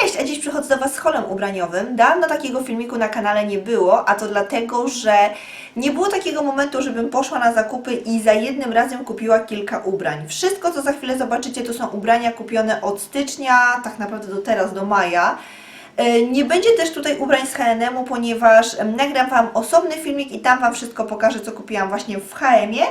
Cześć, a dziś przychodzę do Was z holem ubraniowym. Dawno takiego filmiku na kanale nie było, a to dlatego, że nie było takiego momentu, żebym poszła na zakupy i za jednym razem kupiła kilka ubrań. Wszystko, co za chwilę zobaczycie, to są ubrania kupione od stycznia, tak naprawdę do teraz, do maja. E, Nie będzie też tutaj ubrań z H&M-u, ponieważ nagram Wam osobny filmik i tam Wam wszystko pokażę, co kupiłam właśnie w H&M-ie.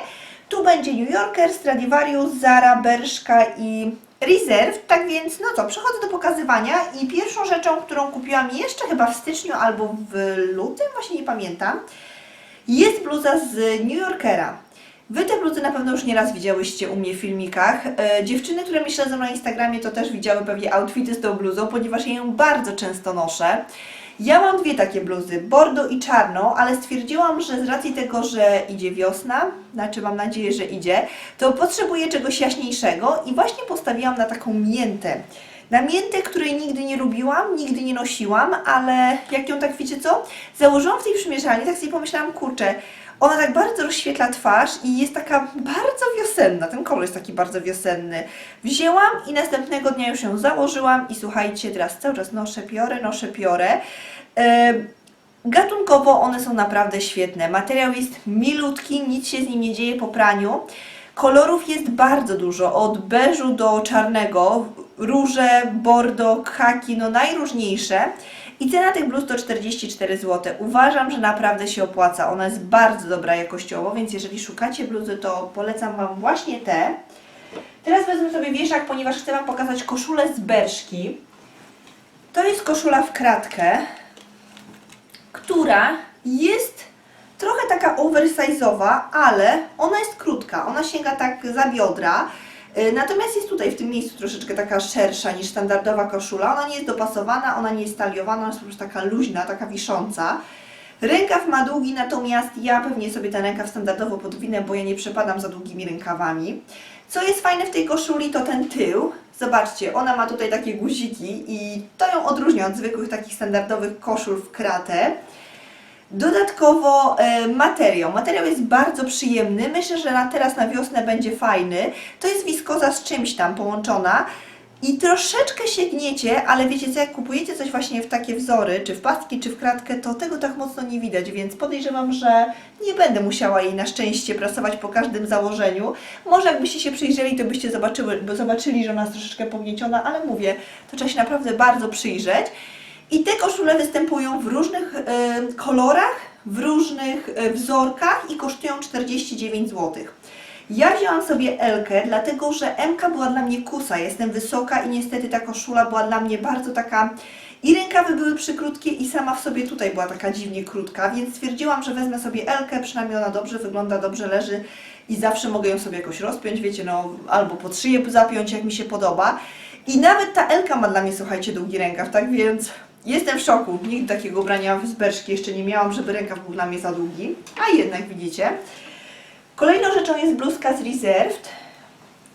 Tu będzie New Yorker, Stradivarius, Zara, Bershka i Reserve. Tak więc, no co, przechodzę do pokazywania i pierwszą rzeczą, którą kupiłam jeszcze chyba w styczniu albo w lutym, właśnie nie pamiętam, jest bluza z New Yorkera. Wy te bluzy na pewno już nieraz widziałyście u mnie w filmikach. E, dziewczyny, które mnie śledzą na Instagramie, to też widziały pewnie outfity z tą bluzą, ponieważ ja ją bardzo często noszę. Ja mam dwie takie bluzy, bordo i czarną, ale stwierdziłam, że z racji tego, że idzie wiosna, znaczy mam nadzieję, że idzie, to potrzebuję czegoś jaśniejszego i właśnie postawiłam na taką miętę. Na miętę, której nigdy nie lubiłam, nigdy nie nosiłam, ale jak ją tak wiecie co, założyłam w tej przymierzalni, tak sobie pomyślałam, kurczę, ona tak bardzo rozświetla twarz i jest taka bardzo wiosenna. Ten kolor jest taki bardzo wiosenny. Wzięłam i następnego dnia już ją założyłam i słuchajcie, teraz cały czas noszę piorę, noszę piorę. Gatunkowo one są naprawdę świetne. Materiał jest milutki, nic się z nim nie dzieje po praniu. Kolorów jest bardzo dużo, od beżu do czarnego, róże, bordo, khaki, no najróżniejsze. I cena tych bluz to 44 zł. Uważam, że naprawdę się opłaca. Ona jest bardzo dobra jakościowo, więc jeżeli szukacie bluzy, to polecam Wam właśnie te. Teraz wezmę sobie wieszak, ponieważ chcę Wam pokazać koszulę z Berszki. To jest koszula w kratkę, która jest trochę taka oversize'owa, ale ona jest krótka. Ona sięga tak za biodra. Y, Natomiast jest tutaj w tym miejscu troszeczkę taka szersza niż standardowa koszula. Ona nie jest dopasowana, ona nie jest taliowana, ona jest po prostu taka luźna, taka wisząca. Rękaw ma długi, natomiast ja pewnie sobie ten rękaw standardowo podwinę, bo ja nie przepadam za długimi rękawami. Co jest fajne w tej koszuli, to ten tył. Zobaczcie, ona ma tutaj takie guziki i to ją odróżnia od zwykłych takich standardowych koszul w kratę. Dodatkowo e, materiał. Materiał jest bardzo przyjemny. Myślę, że na teraz na wiosnę będzie fajny. To jest wiskoza z czymś tam połączona. I troszeczkę się gniecie, ale wiecie co, jak kupujecie coś właśnie w takie wzory, czy w pastki, czy w kratkę, to tego tak mocno nie widać, więc podejrzewam, że nie będę musiała jej na szczęście prasować po każdym założeniu. Może jakbyście się przyjrzeli, to byście zobaczyły, bo zobaczyli, że ona jest troszeczkę pognieciona, ale mówię, to trzeba się naprawdę bardzo przyjrzeć. I te koszule występują w różnych e, kolorach, w różnych e, wzorkach i kosztują 49 zł. Ja wzięłam sobie Elkę, dlatego że Mka była dla mnie kusa, jestem wysoka i niestety ta koszula była dla mnie bardzo taka i rękawy były przykrótkie i sama w sobie tutaj była taka dziwnie krótka, więc stwierdziłam, że wezmę sobie Elkę, przynajmniej ona dobrze wygląda, dobrze leży i zawsze mogę ją sobie jakoś rozpiąć, wiecie, no albo pod szyję zapiąć, jak mi się podoba. I nawet ta Elka ma dla mnie, słuchajcie, długi rękaw, tak więc jestem w szoku. Nigdy takiego ubrania z Berszki jeszcze nie miałam, żeby rękaw był dla mnie za długi, a jednak widzicie. Kolejną rzeczą jest bluzka z Reserved.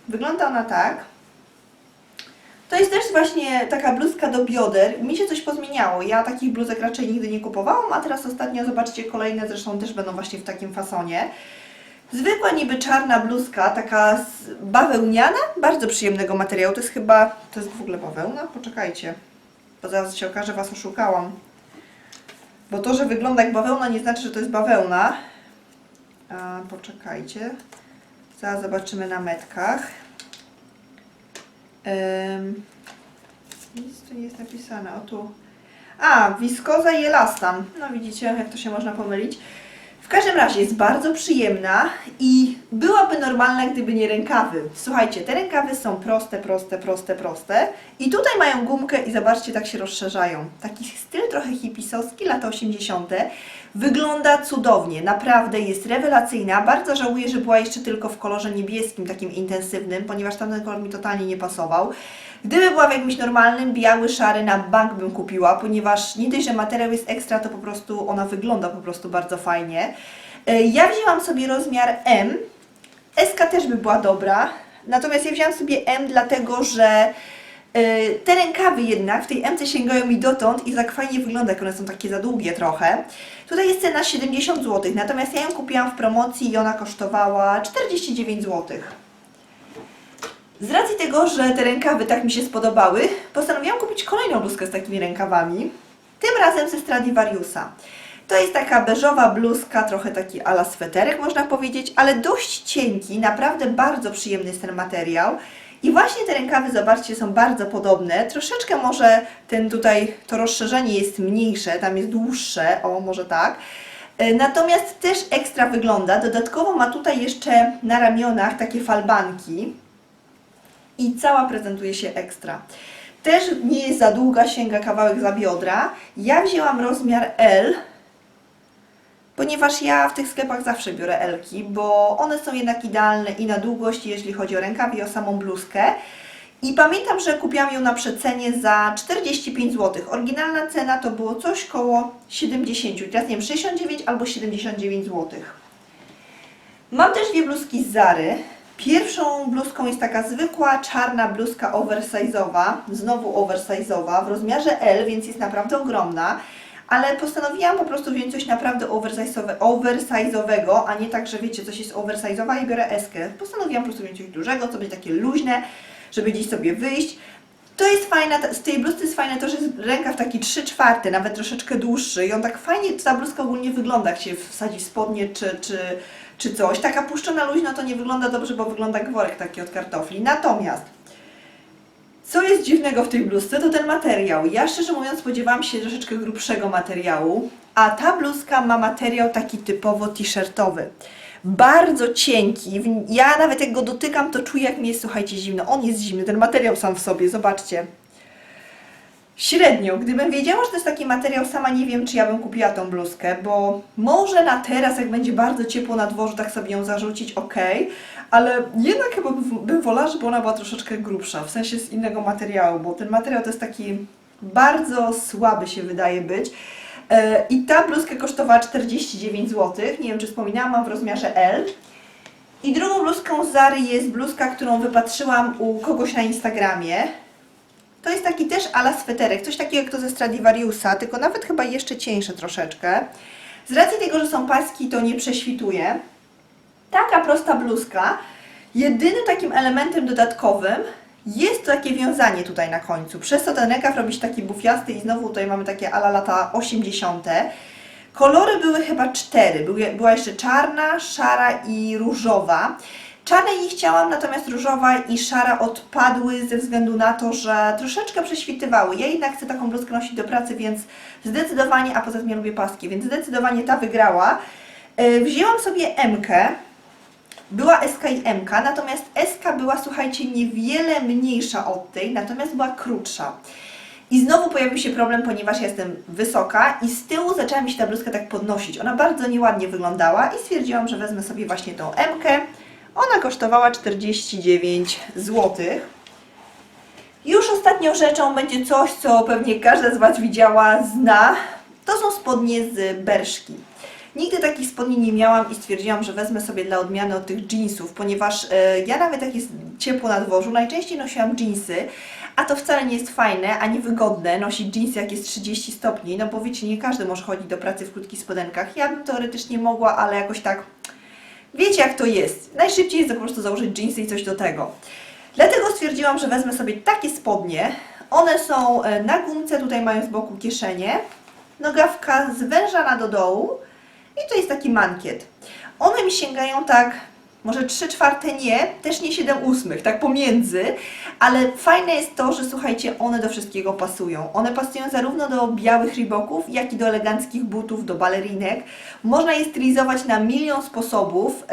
Wygląda ona tak. To jest też właśnie taka bluzka do bioder. Mi się coś pozmieniało. Ja takich bluzek raczej nigdy nie kupowałam, a teraz ostatnio zobaczcie kolejne, zresztą też będą właśnie w takim fasonie. Zwykła niby czarna bluzka, taka bawełniana, bardzo przyjemnego materiału. To jest chyba, to jest w ogóle bawełna? Poczekajcie, bo zaraz się okaże, Was oszukałam. Bo to, że wygląda jak bawełna nie znaczy, że to jest bawełna. A, poczekajcie. Zaraz zobaczymy na metkach. Ym, nic tu nie jest napisane. O tu. A, wiskoza i elastan. No widzicie, jak to się można pomylić. W każdym razie jest bardzo przyjemna i byłaby normalna, gdyby nie rękawy. Słuchajcie, te rękawy są proste, proste, proste, proste. I tutaj mają gumkę i zobaczcie, tak się rozszerzają. Taki styl trochę hipisowski, lata 80. Wygląda cudownie, naprawdę jest rewelacyjna. Bardzo żałuję, że była jeszcze tylko w kolorze niebieskim, takim intensywnym, ponieważ tamten kolor mi totalnie nie pasował. Gdyby była w jakimś normalnym, biały, szary, na bank bym kupiła, ponieważ nie dość, że materiał jest ekstra, to po prostu ona wygląda po prostu bardzo fajnie. E, Ja wzięłam sobie rozmiar M. SK też by była dobra, natomiast ja wzięłam sobie M dlatego, że e, te rękawy jednak w tej M sięgają mi dotąd i tak fajnie wygląda, jak one są takie za długie trochę. Tutaj jest cena 70 zł, natomiast ja ją kupiłam w promocji i ona kosztowała 49 złotych. Z racji tego, że te rękawy tak mi się spodobały, postanowiłam kupić kolejną bluzkę z takimi rękawami. Tym razem ze Stradivariusa. To jest taka beżowa bluzka, trochę taki ala sweterek można powiedzieć, ale dość cienki, naprawdę bardzo przyjemny jest ten materiał. I właśnie te rękawy, zobaczcie, są bardzo podobne. Troszeczkę może ten tutaj, to rozszerzenie jest mniejsze, tam jest dłuższe, o może tak. E, Natomiast też ekstra wygląda. Dodatkowo ma tutaj jeszcze na ramionach takie falbanki i cała prezentuje się ekstra. Też nie jest za długa, sięga kawałek za biodra. Ja wzięłam rozmiar L, ponieważ ja w tych sklepach zawsze biorę L-ki, bo one są jednak idealne i na długość, jeśli chodzi o rękaw i o samą bluzkę. I pamiętam, że kupiłam ją na przecenie za 45 zł. Oryginalna cena to było coś koło 70, teraz nie wiem, 69 albo 79 zł. Mam też dwie bluzki z Zary. Pierwszą bluzką jest taka zwykła czarna bluzka oversize'owa, znowu oversize'owa w rozmiarze L, więc jest naprawdę ogromna, ale postanowiłam po prostu wziąć coś naprawdę oversize'owe, oversize'owego, a nie tak, że wiecie, coś jest oversize'owa i biorę eskę. Postanowiłam po prostu wziąć coś dużego, co będzie takie luźne, żeby gdzieś sobie wyjść. To jest fajne, z tej bluzki jest fajne to, że jest rękaw taki 3 czwarte, nawet troszeczkę dłuższy i on tak fajnie, ta bluzka ogólnie wygląda, jak się wsadzi w spodnie czy, czy, czy coś. Taka puszczona luźno to nie wygląda dobrze, bo wygląda jak worek taki od kartofli. Natomiast co jest dziwnego w tej bluzce, to ten materiał. Ja szczerze mówiąc spodziewałam się troszeczkę grubszego materiału, a ta bluzka ma materiał taki typowo t-shirtowy. Bardzo cienki. Ja nawet jak go dotykam, to czuję jak mi jest, słuchajcie, zimno. On jest zimny, ten materiał sam w sobie, zobaczcie. Średnio. Gdybym wiedziała, że to jest taki materiał, sama nie wiem, czy ja bym kupiła tą bluzkę, bo może na teraz, jak będzie bardzo ciepło na dworzu, tak sobie ją zarzucić, ok, ale jednak chyba bym- wolała, żeby ona była troszeczkę grubsza, w sensie z innego materiału, bo ten materiał to jest taki bardzo słaby się wydaje być. E, I ta bluzka kosztowała 49 zł, nie wiem czy wspominałam, mam w rozmiarze L. I drugą bluzką z Zary jest bluzka, którą wypatrzyłam u kogoś na Instagramie. To jest taki też ala sweterek, coś takiego jak to ze Stradivariusa, tylko nawet chyba jeszcze cieńsze troszeczkę. Z racji tego, że są paski, to nie prześwituje. Prosta bluzka. Jedynym takim elementem dodatkowym jest takie wiązanie tutaj na końcu. Przez to ten rękaw robi się taki bufiasty i znowu tutaj mamy takie ala lata 80. Kolory były chyba cztery. Była jeszcze czarna, szara i różowa. Czarnej nie chciałam, natomiast różowa i szara odpadły ze względu na to, że troszeczkę prześwitywały. Ja jednak chcę taką bluzkę nosić do pracy, więc zdecydowanie, a poza tym ja lubię paski, więc zdecydowanie ta wygrała. Yy, Wzięłam sobie M-kę, była SK i MK, natomiast SK była, słuchajcie, niewiele mniejsza od tej, natomiast była krótsza. I znowu pojawił się problem, ponieważ ja jestem wysoka i z tyłu zaczęła mi się ta bluzka tak podnosić. Ona bardzo nieładnie wyglądała i stwierdziłam, że wezmę sobie właśnie tą MK. Ona kosztowała 49 zł. Już ostatnią rzeczą będzie coś, co pewnie każda z Was widziała, zna. To są spodnie z Berszki. Nigdy takich spodni nie miałam i stwierdziłam, że wezmę sobie dla odmiany od tych jeansów, ponieważ e, ja nawet jak jest ciepło na dworzu, najczęściej nosiłam jeansy, a to wcale nie jest fajne, ani wygodne nosić jeansy jak jest 30 stopni, no bo wiecie, nie każdy może chodzić do pracy w krótkich spodenkach. Ja bym teoretycznie mogła, ale jakoś tak, wiecie jak to jest. Najszybciej jest po prostu założyć jeansy i coś do tego. Dlatego stwierdziłam, że wezmę sobie takie spodnie. One są e, na gumce, tutaj mają z boku kieszenie, nogawka zwężana do dołu i to jest taki mankiet. One mi sięgają tak, może 3 czwarte nie, też nie 7 ósmych, tak pomiędzy, ale fajne jest to, że słuchajcie, one do wszystkiego pasują. One pasują zarówno do białych riboków, jak i do eleganckich butów, do balerinek. Można je stylizować na milion sposobów.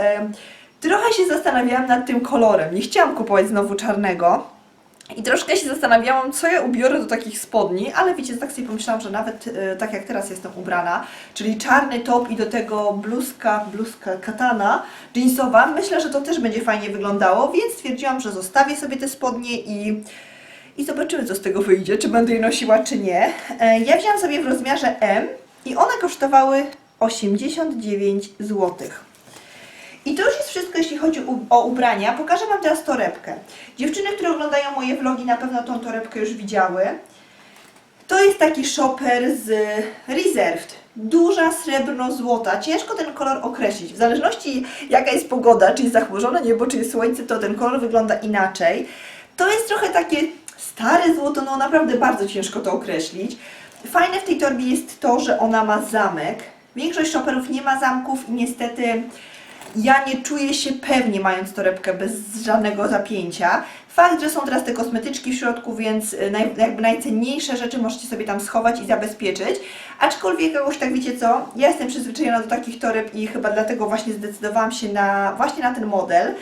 Trochę się zastanawiałam nad tym kolorem. Nie chciałam kupować znowu czarnego. I troszkę się zastanawiałam, co ja ubiorę do takich spodni, ale wiecie, tak sobie pomyślałam, że nawet e, tak jak teraz jestem ubrana, czyli czarny top i do tego bluzka, bluzka katana jeansowa, myślę, że to też będzie fajnie wyglądało, więc stwierdziłam, że zostawię sobie te spodnie i, i zobaczymy, co z tego wyjdzie, czy będę je nosiła, czy nie. E, Ja wzięłam sobie w rozmiarze M i one kosztowały 89 złotych. I to już jest wszystko, jeśli chodzi o ubrania. Pokażę Wam teraz torebkę. Dziewczyny, które oglądają moje vlogi, na pewno tą torebkę już widziały. To jest taki shopper z Reserved. Duża srebrno-złota. Ciężko ten kolor określić. W zależności jaka jest pogoda, czy jest zachmurzone niebo, czy jest słońce, to ten kolor wygląda inaczej. To jest trochę takie stare złoto, no naprawdę bardzo ciężko to określić. Fajne w tej torbie jest to, że ona ma zamek. Większość shopperów nie ma zamków i niestety ja nie czuję się pewnie mając torebkę bez żadnego zapięcia. Fakt, że są teraz te kosmetyczki w środku, więc y, naj, jakby najcenniejsze rzeczy możecie sobie tam schować i zabezpieczyć. Aczkolwiek jakoś tak wiecie co, ja jestem przyzwyczajona do takich toreb i chyba dlatego właśnie zdecydowałam się na właśnie na ten model.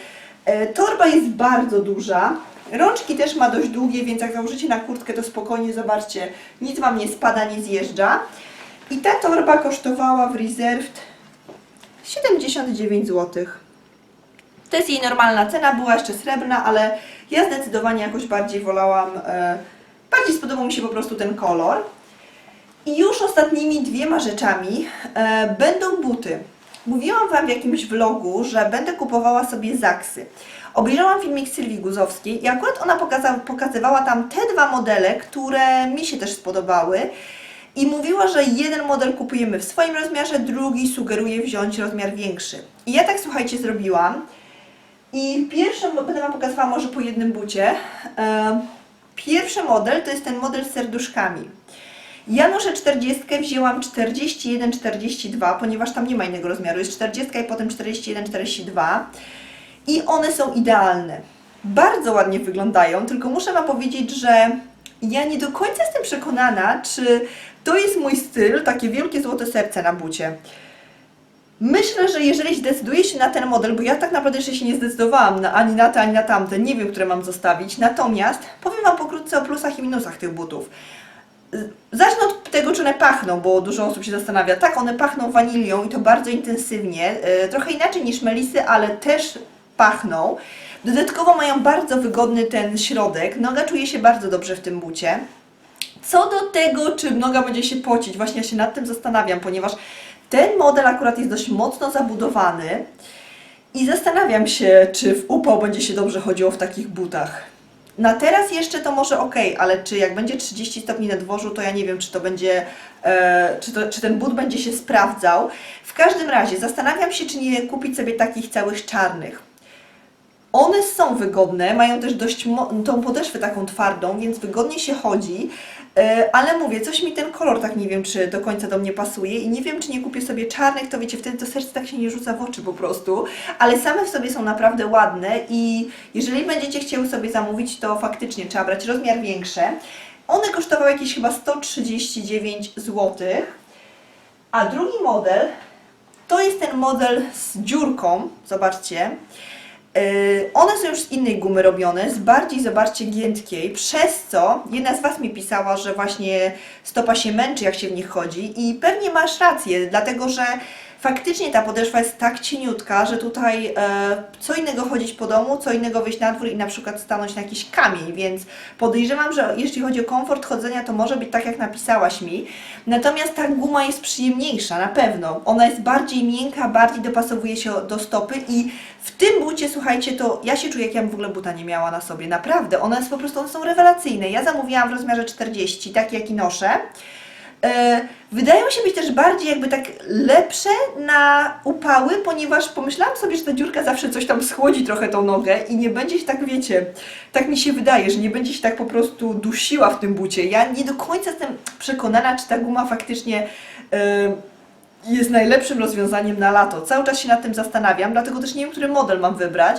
E, Torba jest bardzo duża. Rączki też ma dość długie, więc jak założycie na kurtkę, to spokojnie zobaczcie, nic Wam nie spada, nie zjeżdża. I ta torba kosztowała w Reserved 79 zł. To jest jej normalna cena, była jeszcze srebrna, ale ja zdecydowanie jakoś bardziej wolałam, e, bardziej spodobał mi się po prostu ten kolor. I już ostatnimi dwiema rzeczami e, będą buty. Mówiłam Wam w jakimś vlogu, że będę kupowała sobie zaksy. Obejrzałam filmik Sylwii Guzowskiej i akurat ona pokaza- pokazywała tam te dwa modele, które mi się też spodobały. I mówiła, że jeden model kupujemy w swoim rozmiarze, drugi sugeruje wziąć rozmiar większy. I ja tak słuchajcie zrobiłam. I pierwszy, będę Wam pokazywała może po jednym bucie. Pierwszy model to jest ten model z serduszkami. Ja noszę 40, wzięłam 41-42, ponieważ tam nie ma innego rozmiaru. Jest 40 i potem 41-42. I one są idealne. Bardzo ładnie wyglądają, tylko muszę Wam powiedzieć, że ja nie do końca jestem przekonana, czy to jest mój styl, takie wielkie złote serce na bucie. Myślę, że jeżeli zdecyduję się na ten model, bo ja tak naprawdę jeszcze się nie zdecydowałam na, ani na te, ani na tamte, nie wiem, które mam zostawić. Natomiast powiem Wam pokrótce o plusach i minusach tych butów. Zacznę od tego, czy one pachną, bo dużo osób się zastanawia. Tak, one pachną wanilią i to bardzo intensywnie. e, Trochę inaczej niż melisy, ale też pachną. Dodatkowo mają bardzo wygodny ten środek. Noga czuje się bardzo dobrze w tym bucie. Co do tego, czy noga będzie się pocić, właśnie ja się nad tym zastanawiam, ponieważ ten model akurat jest dość mocno zabudowany i zastanawiam się, czy w upał będzie się dobrze chodziło w takich butach. Na teraz jeszcze to może ok, ale czy jak będzie 30 stopni na dworzu, to ja nie wiem, czy to będzie, e, czy, to, czy ten but będzie się sprawdzał. W każdym razie zastanawiam się, czy nie kupić sobie takich całych czarnych. One są wygodne, mają też dość tą podeszwę taką twardą, więc wygodnie się chodzi. E, Ale mówię, coś mi ten kolor tak nie wiem, czy do końca do mnie pasuje i nie wiem, czy nie kupię sobie czarnych, to wiecie, wtedy to serce tak się nie rzuca w oczy po prostu, ale same w sobie są naprawdę ładne i jeżeli będziecie chciały sobie zamówić, to faktycznie trzeba brać rozmiar większe. One kosztowały jakieś chyba 139 zł, a drugi model to jest ten model z dziurką, zobaczcie. Yy, One są już z innej gumy robione, z bardziej, zobaczcie, giętkiej, przez co jedna z Was mi pisała, że właśnie stopa się męczy, jak się w nich chodzi i pewnie masz rację, dlatego że faktycznie ta podeszwa jest tak cieniutka, że tutaj e, co innego chodzić po domu, co innego wyjść na dwór i na przykład stanąć na jakiś kamień, więc podejrzewam, że jeśli chodzi o komfort chodzenia, to może być tak, jak napisałaś mi. Natomiast ta guma jest przyjemniejsza, na pewno. Ona jest bardziej miękka, bardziej dopasowuje się do stopy i w tym bucie, słuchajcie, to ja się czuję, jak ja bym w ogóle buta nie miała na sobie. Naprawdę, one jest po prostu one są rewelacyjne. Ja zamówiłam w rozmiarze 40, taki jaki noszę. E, Wydają się być też bardziej jakby tak lepsze na upały, ponieważ pomyślałam sobie, że ta dziurka zawsze coś tam schłodzi trochę tą nogę i nie będzie się tak, wiecie, tak mi się wydaje, że nie będzie się tak po prostu dusiła w tym bucie. Ja nie do końca jestem przekonana, czy ta guma faktycznie e, jest najlepszym rozwiązaniem na lato. Cały czas się nad tym zastanawiam, dlatego też nie wiem, który model mam wybrać.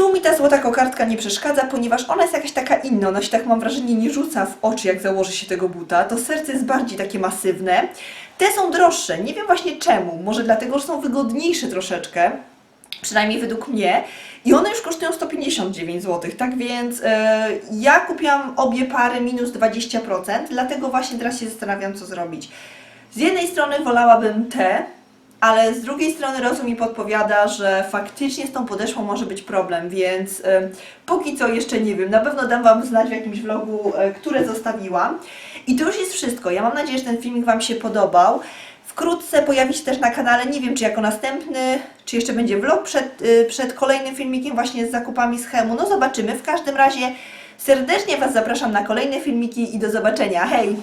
Tu mi ta złota kokardka nie przeszkadza, ponieważ ona jest jakaś taka inna. Ona się tak mam wrażenie nie rzuca w oczy, jak założy się tego buta. To serce jest bardziej takie masywne. Te są droższe. Nie wiem właśnie czemu. Może dlatego, że są wygodniejsze troszeczkę. Przynajmniej według mnie. I one już kosztują 159 zł. Tak więc e, ja kupiłam obie pary minus 20%. Dlatego właśnie teraz się zastanawiam, co zrobić. Z jednej strony wolałabym te, ale z drugiej strony rozum mi podpowiada, że faktycznie z tą podeszwą może być problem, więc e, póki co jeszcze nie wiem. Na pewno dam Wam znać w jakimś vlogu, e, które zostawiłam. I to już jest wszystko. Ja mam nadzieję, że ten filmik Wam się podobał. Wkrótce pojawi się też na kanale, nie wiem czy jako następny, czy jeszcze będzie vlog przed, y, przed kolejnym filmikiem właśnie z zakupami z Chemu. No zobaczymy. W każdym razie serdecznie Was zapraszam na kolejne filmiki i do zobaczenia. Hej!